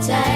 在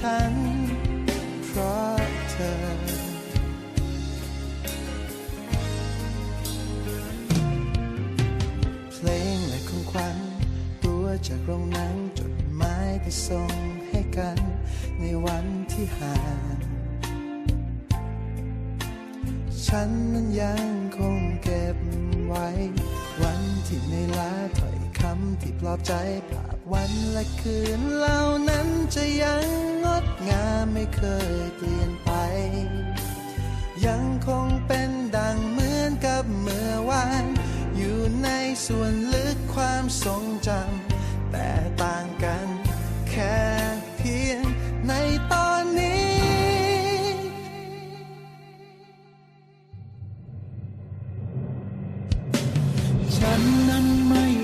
ฉัน เพราะเธอเพลงและของขวัญตัวจากโรงหนังจดหมายที่ส่งให้กัน ในวันที่ห่าง ฉันนั้นยังคงเก็บไว้ วันที่ในลาถอย คำที่ปลอบใจภาพวันและคืนเหล่านั้นจะยังงดงามไม่เคยเปลี่ยนไป ยังคงเป็นดังเหมือนกับเมื่อวานอยู่ในส่วนลึกความทรงจำแต่ต่างกันแค่เพียงในตอนนี้ฉันนั้น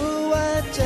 ู้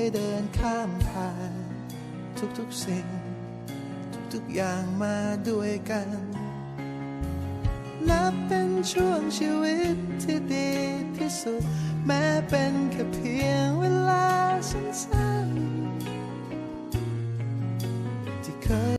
ยเดินข้ามผ่าน ทุกๆสิ่ง ทุกๆอย่างมาด้วยกัน นับเป็นช่วงชีวิตที่ดีที่สุด แม้เป็นแค่เพียงเวลาสั้นๆที่เคย